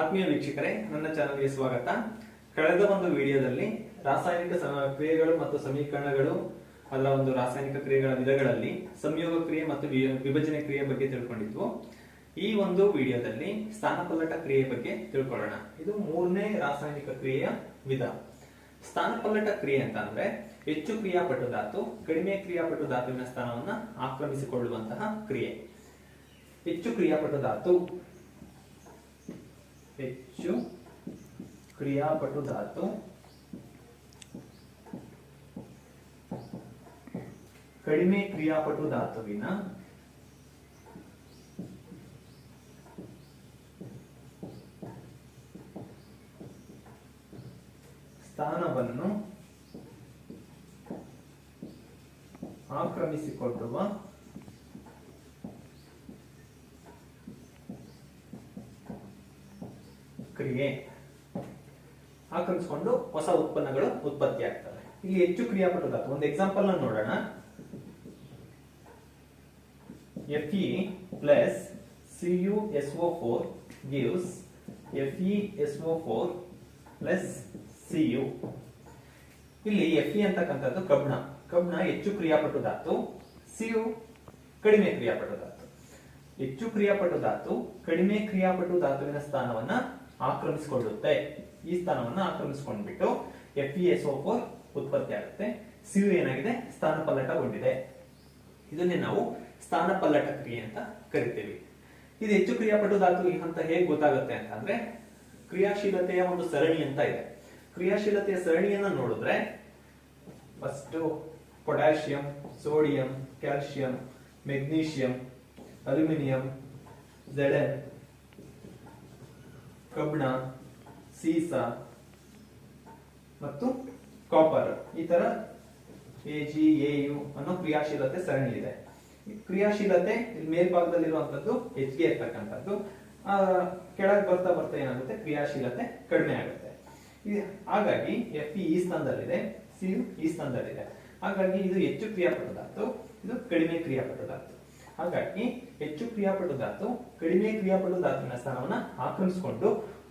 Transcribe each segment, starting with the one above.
ಆತ್ಮೀಯ ವೀಕ್ಷಕರೇ, ನನ್ನ ಚಾನಲ್ಗೆ ಸ್ವಾಗತ. ಕಳೆದ ಒಂದು ವಿಡಿಯೋದಲ್ಲಿ ರಾಸಾಯನಿಕ ಕ್ರಿಯೆಗಳು ಮತ್ತು ಸಮೀಕರಣಗಳು ಅದರ ಒಂದು ರಾಸಾಯನಿಕ ಕ್ರಿಯೆಗಳ ವಿಧಗಳಲ್ಲಿ ಸಂಯೋಗ ಕ್ರಿಯೆ ಮತ್ತು ವಿಭಜನೆ ಕ್ರಿಯೆ ಬಗ್ಗೆ ತಿಳ್ಕೊಂಡಿದ್ವು. ಈ ಒಂದು ವಿಡಿಯೋದಲ್ಲಿ ಸ್ಥಾನಪಲ್ಲಟ ಕ್ರಿಯೆ ಬಗ್ಗೆ ತಿಳ್ಕೊಳ್ಳೋಣ. ಇದು ಮೂರನೇ ರಾಸಾಯನಿಕ ಕ್ರಿಯೆಯ ವಿಧ. ಸ್ಥಾನಪಲ್ಲಟ ಕ್ರಿಯೆ ಅಂತ ಅಂದ್ರೆ ಹೆಚ್ಚು ಕ್ರಿಯಾಪಟು ಧಾತು ಕಡಿಮೆ ಕ್ರಿಯಾಪಟು ಧಾತುವಿನ ಸ್ಥಾನವನ್ನು ಆಕ್ರಮಿಸಿಕೊಳ್ಳುವಂತಹ ಕ್ರಿಯೆ. ಹೆಚ್ಚು ಕ್ರಿಯಾಪಟು ಧಾತು ಹೆಚ್ಚು ಕ್ರಿಯಾಪಟು ಧಾತು. ಕಡಿಮೆ ಕ್ರಿಯಾಪಟು ಧಾತುವಿನ ಸ್ಥಾನವನ್ನು ಆಕ್ರಮಿಸಿಕೊಳ್ಳುವ ಕ್ರಿಯೆ ಆಕ್ರಮಿಸಿಕೊಂಡು ಹೊಸ ಉತ್ಪನ್ನಗಳು ಉತ್ಪತ್ತಿ ಆಗ್ತವೆ. ಇಲ್ಲಿ ಹೆಚ್ಚು ಕ್ರಿಯಾಪಟು ಧಾತು ಒಂದು ಎಕ್ಸಾಂಪಲ್ ನೋಡೋಣ. F E plus C U S O four gives F E S O four plus C U ಇಲ್ಲಿ ಎಫ್ ಇ ಅಂತಕ್ಕಂಥದ್ದು ಕಬ್ಣ ಕಬ್ಣ ಹೆಚ್ಚು ಕ್ರಿಯಾಪಟು ಧಾತು ಸಿ ಯು ಕಡಿಮೆ ಕ್ರಿಯಾಪಟು ಧಾತು ಹೆಚ್ಚು ಕ್ರಿಯಾಪಟು ಧಾತು ಕಡಿಮೆ ಕ್ರಿಯಾಪಟು ಧಾತುವಿನ ಸ್ಥಾನವನ್ನ ಆಕ್ರಮಿಸಿಕೊಳ್ಳುತ್ತೆ. ಈ ಸ್ಥಾನವನ್ನ ಆಕ್ರಮಿಸಿಕೊಂಡ್ಬಿಟ್ಟು ಎಫ್ ಇ ಎಸ್ ಫೋರ್ ಉತ್ಪತ್ತಿ ಆಗುತ್ತೆ. ಸಿಯು ಏನಾಗಿದೆ? ಸ್ಥಾನ ಪಲ್ಲಟಗೊಂಡಿದೆ ಇದನ್ನೇ ನಾವು ಸ್ಥಾನ ಪಲ್ಲಟ ಕ್ರಿಯೆ ಅಂತ ಕರಿತೀವಿ. ಇದು ಹೆಚ್ಚು ಕ್ರಿಯಾಪಟು ಧಾತು ಅಂತ ಹೇಗೆ ಗೊತ್ತಾಗುತ್ತೆ ಅಂತಂದ್ರೆ, ಕ್ರಿಯಾಶೀಲತೆಯ ಒಂದು ಸರಣಿ ಅಂತ ಇದೆ. ಕ್ರಿಯಾಶೀಲತೆಯ ಸರಣಿಯನ್ನ ನೋಡಿದ್ರೆ first potassium sodium calcium magnesium aluminium ಜೆಡನ್ ಕಬ್ಣ ಸೀಸ ಮತ್ತು ಕಾಪರ್ ಈ ತರ ಎ ಜಿ ಎ ಯು ಅನ್ನೋ ಕ್ರಿಯಾಶೀಲತೆ ಸರಣಿ ಇದೆ. ಕ್ರಿಯಾಶೀಲತೆ ಮೇಲ್ಭಾಗದಲ್ಲಿರುವಂತದ್ದು ಹೆಚ್ಚಿಗೆ ಇರ್ತಕ್ಕಂಥದ್ದು. ಕೆಳಗೆ ಬರ್ತಾ ಬರ್ತಾ ಏನಾಗುತ್ತೆ? ಕ್ರಿಯಾಶೀಲತೆ ಕಡಿಮೆ ಆಗುತ್ತೆ. ಹಾಗಾಗಿ ಎಫ್ ಈ ಸ್ಥಾನದಲ್ಲಿದೆ ಸಿ ಯು ಈ ಸ್ಥಾನದಲ್ಲಿದೆ. ಹಾಗಾಗಿ ಇದು ಹೆಚ್ಚು ಕ್ರಿಯಾಪಟು ಇದು ಕಡಿಮೆ ಕ್ರಿಯಾಪಟು ಹಾಗಾಗಿ ಹೆಚ್ಚು ಕ್ರಿಯಾಪಟು ಧಾತು ಕಡಿಮೆ ಕ್ರಿಯಾಪಟು ಧಾತುವಿನ ಸ್ಥಾನವನ್ನ ಆಕ್ರಮಿಸಿಕೊಂಡು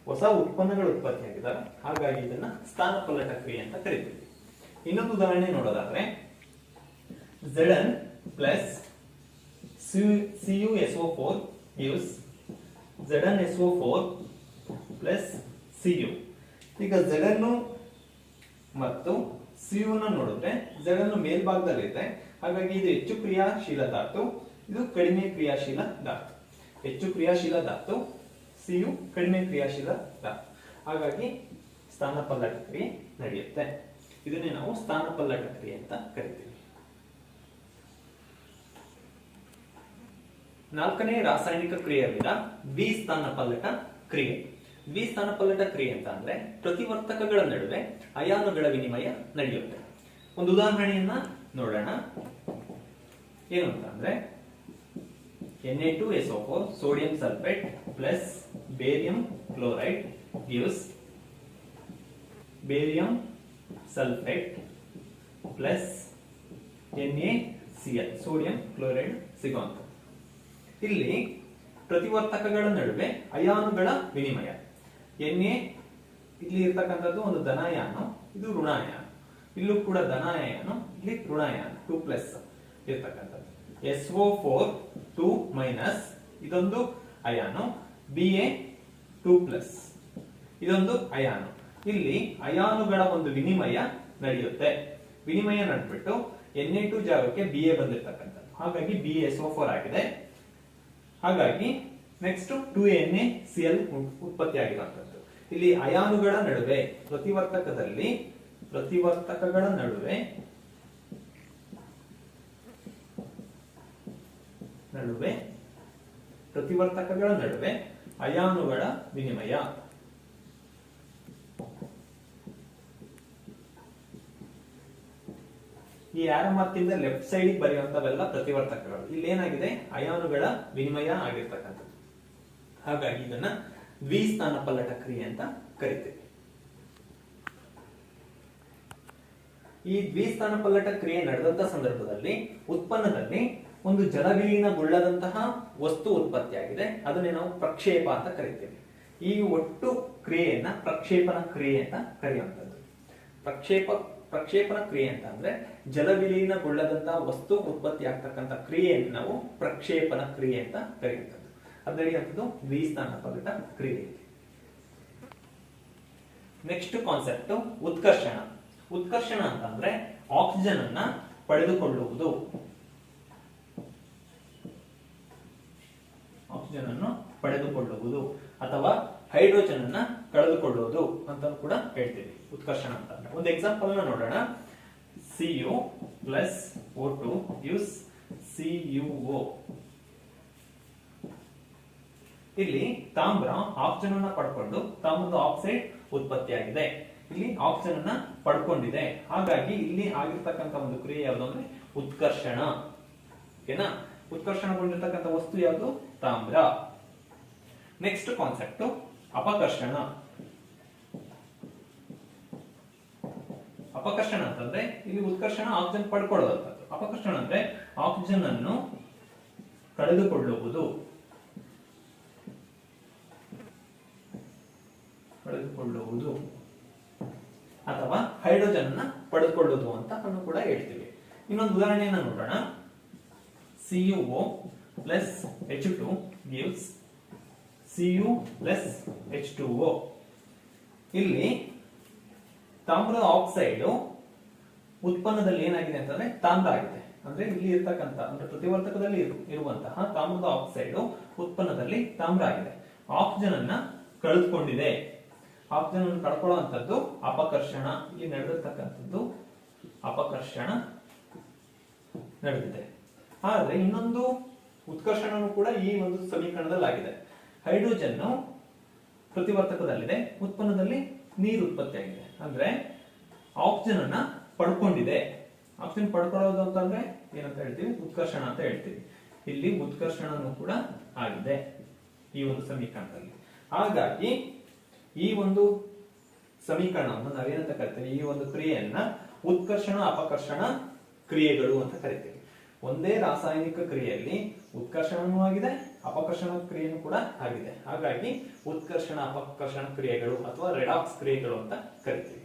ಹೊಸ ಉತ್ಪನ್ನಗಳು ಉತ್ಪತ್ತಿಯಾಗಿದ್ದಾರೆ ಹಾಗಾಗಿ ಇದನ್ನ ಸ್ಥಾನಪಲ್ಲಟ ಕ್ರಿಯೆ ಅಂತ ಕರಿತೀವಿ. ಇನ್ನೊಂದು ಉದಾಹರಣೆ ನೋಡೋದಾದ್ರೆ Zn plus CuSO4 gives ZnSO4 plus Cu ಈಗ Zn ಮತ್ತು Cu ನ ನೋಡಿದ್ರೆ Zn ಮೇಲ್ಭಾಗದಲ್ಲಿದೆ. ಹಾಗಾಗಿ ಇದು ಹೆಚ್ಚು ಕ್ರಿಯಾಶೀಲ ಧಾತು ಇದು ಕಡಿಮೆ ಕ್ರಿಯಾಶೀಲ ಧಾತು ಹೆಚ್ಚು ಕ್ರಿಯಾಶೀಲ ಧಾತು ಸಿಯು ಕಡಿಮೆ ಕ್ರಿಯಾಶೀಲ ಧಾತು ಹಾಗಾಗಿ ಸ್ಥಾನಪಲ್ಲಟ ಕ್ರಿಯೆ ನಡೆಯುತ್ತೆ. ಇದನ್ನೇ ನಾವು ಸ್ಥಾನಪಲ್ಲಟ ಕ್ರಿಯೆ ಅಂತ ಕರಿತೀವಿ. ನಾಲ್ಕನೇ ರಾಸಾಯನಿಕ ಕ್ರಿಯೆ ವಿಧ ದ್ವಿಸ್ಥಾನಪಲ್ಲಟ ಕ್ರಿಯೆ. ದ್ವಿಸ್ಥಾನಪಲ್ಲಟ ಕ್ರಿಯೆ ಅಂತ ಅಂದ್ರೆ ಪ್ರತಿವರ್ತಕಗಳ ನಡುವೆ ಅಯಾನುಗಳ ವಿನಿಮಯ ನಡೆಯುತ್ತೆ. ಒಂದು ಉದಾಹರಣೆಯನ್ನ ನೋಡೋಣ. ಏನು ಅಂತ ಅಂದ್ರೆ N A two plus barium chloride sodium sulphate sulfate plus NaCl sodium chloride ಸಿಗುವಂತ ಇಲ್ಲಿ ಪ್ರತಿವರ್ತಕಗಳ ನಡುವೆ ಅಯಾನುಗಳ ವಿನಿಮಯ. ಎನ್ ಎ ಇಲ್ಲಿ ಇರ್ತಕ್ಕಂಥದ್ದು ಒಂದು ಧನಾಯಾನು, ಇದು ಋಣಾಯಾನ. ಇಲ್ಲೂ ಕೂಡ ಧನಾಯಾನು, ಇಲ್ಲಿ ಋಣಾಯಾನ ಟು ಪ್ಲಸ್ ಇರ್ತಕ್ಕಂಥದ್ದು. S O four two minus ಇದೊಂದು ಅಯಾನು ಬಿ ಎ ಟೂ ಪ್ಲಸ್ ಇದೊಂದು ಅಯಾನು. ಇಲ್ಲಿ ಅಯಾನುಗಳ ಒಂದು ವಿನಿಮಯ ನಡೆಯುತ್ತೆ. ವಿನಿಮಯ ನಡೆದ್ಬಿಟ್ಟು ಎನ್ ಎ ಟು ಜಾಗಕ್ಕೆ ಬಿ ಎ ಬಂದಿರತಕ್ಕಂಥದ್ದು. ಹಾಗಾಗಿ ಬಿ ಎಸ್ ಒ ಫೋರ್ ಆಗಿದೆ. ಹಾಗಾಗಿ next two N A C L ಉತ್ಪತ್ತಿ ಆಗಿರುವಂತದ್ದು ಇಲ್ಲಿ ಅಯಾನುಗಳ ನಡುವೆ ಪ್ರತಿವರ್ತಕದಲ್ಲಿ ಪ್ರತಿವರ್ತಕಗಳ ನಡುವೆ ನಡುವೆ ಪ್ರತಿವರ್ತಕಗಳ ನಡುವೆ ಅಯಾನುಗಳ ವಿನಿಮಯ. ಈ ಆರೋ ಮಾರ್ಕಿಂದ ಲೆಫ್ಟ್ ಸೈಡ್ ಬರೆಯುವಂತವೆಲ್ಲ ಪ್ರತಿವರ್ತಕಗಳು. ಇಲ್ಲಿ ಏನಾಗಿದೆ ಅಯಾನುಗಳ ವಿನಿಮಯ ಆಗಿರ್ತಕ್ಕಂಥದ್ದು. ಹಾಗಾಗಿ ಇದನ್ನ ದ್ವಿಸ್ಥಾನ ಪಲ್ಲಟ ಕ್ರಿಯೆ ಅಂತ ಕರಿತೇವೆ. ಈ ದ್ವಿಸ್ಥಾನ ಪಲ್ಲಟ ಕ್ರಿಯೆ ನಡೆದಂತ ಸಂದರ್ಭದಲ್ಲಿ, ಉತ್ಪನ್ನದಲ್ಲಿ ಒಂದು ಜಲವಿಲೀನಗೊಳ್ಳದಂತಹ ವಸ್ತು ಉತ್ಪತ್ತಿಯಾಗಿದೆ. ಅದನ್ನೇ ನಾವು ಪ್ರಕ್ಷೇಪ ಅಂತ ಕರಿತೀವಿ. ಈ ಒಟ್ಟು ಕ್ರಿಯೆಯನ್ನ ಪ್ರಕ್ಷೇಪಣ ಕ್ರಿಯೆ ಅಂತ ಕರೆಯುವಂಥದ್ದು. ಪ್ರಕ್ಷೇಪ ಪ್ರಕ್ಷೇಪಣ ಕ್ರಿಯೆ ಅಂತ ಅಂದ್ರೆ ಜಲವಿಲೀನಗೊಳ್ಳದಂತಹ ವಸ್ತು ಉತ್ಪತ್ತಿ ಆಗ್ತಕ್ಕಂಥ ಕ್ರಿಯೆಯನ್ನು ನಾವು ಪ್ರಕ್ಷೇಪಣ ಕ್ರಿಯೆ ಅಂತ ಕರೆಯುವಂಥದ್ದು. ಅದರಲ್ಲಿ ದ್ವಿಸ್ಥಾನ ಪದದ ಕ್ರಿಯೆ. ನೆಕ್ಸ್ಟ್ ಕಾನ್ಸೆಪ್ಟ್ ಉತ್ಕರ್ಷಣ. ಉತ್ಕರ್ಷಣ ಅಂತಂದ್ರೆ ಆಕ್ಸಿಜನ್ ಅನ್ನ ಪಡೆದುಕೊಳ್ಳುವುದು. ಆಕ್ಸಿಜನ್ ಅನ್ನು ಪಡೆದುಕೊಳ್ಳುವುದು ಅಥವಾ ಹೈಡ್ರೋಜನ್ ಅನ್ನ ಕಳೆದುಕೊಳ್ಳುವುದು ಅಂತ ಕೂಡ ಹೇಳ್ತೀವಿ. ಉತ್ಕರ್ಷಣ ಅಂತ. ಒಂದು ಎಕ್ಸಾಂಪಲ್ನ ನೋಡೋಣ. C U plus O two use C U O ಇಲ್ಲಿ ತಾಮ್ರ ಆಕ್ಸಿಜನ್ ಅನ್ನ ಪಡ್ಕೊಂಡು ತಾಮ್ರದ ಆಕ್ಸೈಡ್ ಉತ್ಪತ್ತಿಯಾಗಿದೆ. ಇಲ್ಲಿ ಆಕ್ಸಿಜನ್ ಅನ್ನ ಪಡ್ಕೊಂಡಿದೆ. ಹಾಗಾಗಿ ಇಲ್ಲಿ ಆಗಿರ್ತಕ್ಕಂಥ ಒಂದು ಕ್ರಿಯೆ ಯಾವುದು ಅಂದ್ರೆ ಉತ್ಕರ್ಷಣ. ಓಕೆನಾ? ಉತ್ಕರ್ಷಣಗೊಂಡಿರ್ತಕ್ಕಂಥ ವಸ್ತು ಯಾವುದು? ತಾಮ್ರ ನೆಕ್ಸ್ಟ್ ಕಾನ್ಸೆಪ್ಟ್ ಅಪಕರ್ಷಣ. ಅಪಕರ್ಷಣ ಅಂತಂದ್ರೆ ಇಲ್ಲಿ ಉತ್ಕರ್ಷಣ ಆಕ್ಸಿಜನ್ ಪಡ್ಕೊಳ್ಳುವಂಥದ್ದು. ಅಪಕರ್ಷಣ ಅಂದ್ರೆ ಆಕ್ಸಿಜನ್ ಅನ್ನು ಕಳೆದುಕೊಳ್ಳುವುದು. ಕಳೆದುಕೊಳ್ಳುವುದು. ಅಥವಾ ಹೈಡ್ರೋಜನ್ ಅನ್ನ ಪಡೆದುಕೊಳ್ಳುವುದು ಅಂತ ಕೂಡ ಹೇಳ್ತೀವಿ. ಇನ್ನೊಂದು ಉದಾಹರಣೆಯನ್ನ ನೋಡೋಣ. C U O plus Cu plus H two O ಇಲ್ಲಿ ತಾಮ್ರದ ಆಕ್ಸೈಡ್ ಉತ್ಪನ್ನದಲ್ಲಿ ಏನಾಗಿದೆ ಅಂತಂದ್ರೆ ತಾಮ್ರ ಆಗಿದೆ ಅಂದ್ರೆ ಇಲ್ಲಿ ಇರ್ತಕ್ಕಂಥ, ಅಂದ್ರೆ ಪ್ರತಿವರ್ತಕದಲ್ಲಿ ಇರು- ಇರುವಂತಹ ತಾಮ್ರದ ಆಕ್ಸೈಡ್ ಉತ್ಪನ್ನದಲ್ಲಿ ತಾಮ್ರ ಆಗಿದೆ ಆಕ್ಸಿಜನ್ ಅನ್ನ ಕಳೆದುಕೊಂಡಿದೆ. ಆಕ್ಸಿಜನ್ ಅನ್ನು ಕಳ್ಕೊಳ್ಳುವಂಥದ್ದು ಅಪಕರ್ಷಣ. ಇಲ್ಲಿ ನಡೆದಿರ್ತಕ್ಕಂಥದ್ದು ಅಪಕರ್ಷಣ ನಡೆದಿದೆ. ಆದರೆ ಇನ್ನೊಂದು ಉತ್ಕರ್ಷಣನು ಕೂಡ ಈ ಒಂದು ಸಮೀಕರಣದಲ್ಲಿ ಆಗಿದೆ ಹೈಡ್ರೋಜನ್ ಪ್ರತಿವರ್ತಕದಲ್ಲಿದೆ, ಉತ್ಪನ್ನದಲ್ಲಿ ನೀರು ಉತ್ಪತ್ತಿಯಾಗಿದೆ ಅಂದ್ರೆ ಆಕ್ಸಿಜನ್ ಅನ್ನ ಪಡ್ಕೊಂಡಿದೆ. ಆಕ್ಸಿಜನ್ ಪಡ್ಕೊಳ್ಳೋದು ಅಂತಂದ್ರೆ ಏನಂತ ಹೇಳ್ತೀವಿ? ಉತ್ಕರ್ಷಣ ಅಂತ ಹೇಳ್ತೀವಿ. ಇಲ್ಲಿ ಉತ್ಕರ್ಷಣನು ಕೂಡ ಆಗಿದೆ ಈ ಒಂದು ಸಮೀಕರಣದಲ್ಲಿ. ಹಾಗಾಗಿ ಈ ಒಂದು ಸಮೀಕರಣವನ್ನು ನಾವೇನಂತ ಕರಿತೀವಿ? ಈ ಒಂದು ಕ್ರಿಯೆಯನ್ನ ಉತ್ಕರ್ಷಣ, ಅಪಕರ್ಷಣ ಕ್ರಿಯೆಗಳು ಅಂತ ಕರಿತೀವಿ. ಒಂದೇ ರಾಸಾಯನಿಕ ಕ್ರಿಯೆಯಲ್ಲಿ ಉತ್ಕರ್ಷಣನೂ ಆಗಿದೆ, ಅಪಕರ್ಷಣ ಕ್ರಿಯೆನೂ ಕೂಡ ಆಗಿದೆ. ಹಾಗಾಗಿ ಉತ್ಕರ್ಷಣ, ಅಪಕರ್ಷಣ ಕ್ರಿಯೆಗಳು ಅಥವಾ ರೆಡಾಕ್ಸ್ ಕ್ರಿಯೆಗಳು ಅಂತ ಕರಿತೀವಿ.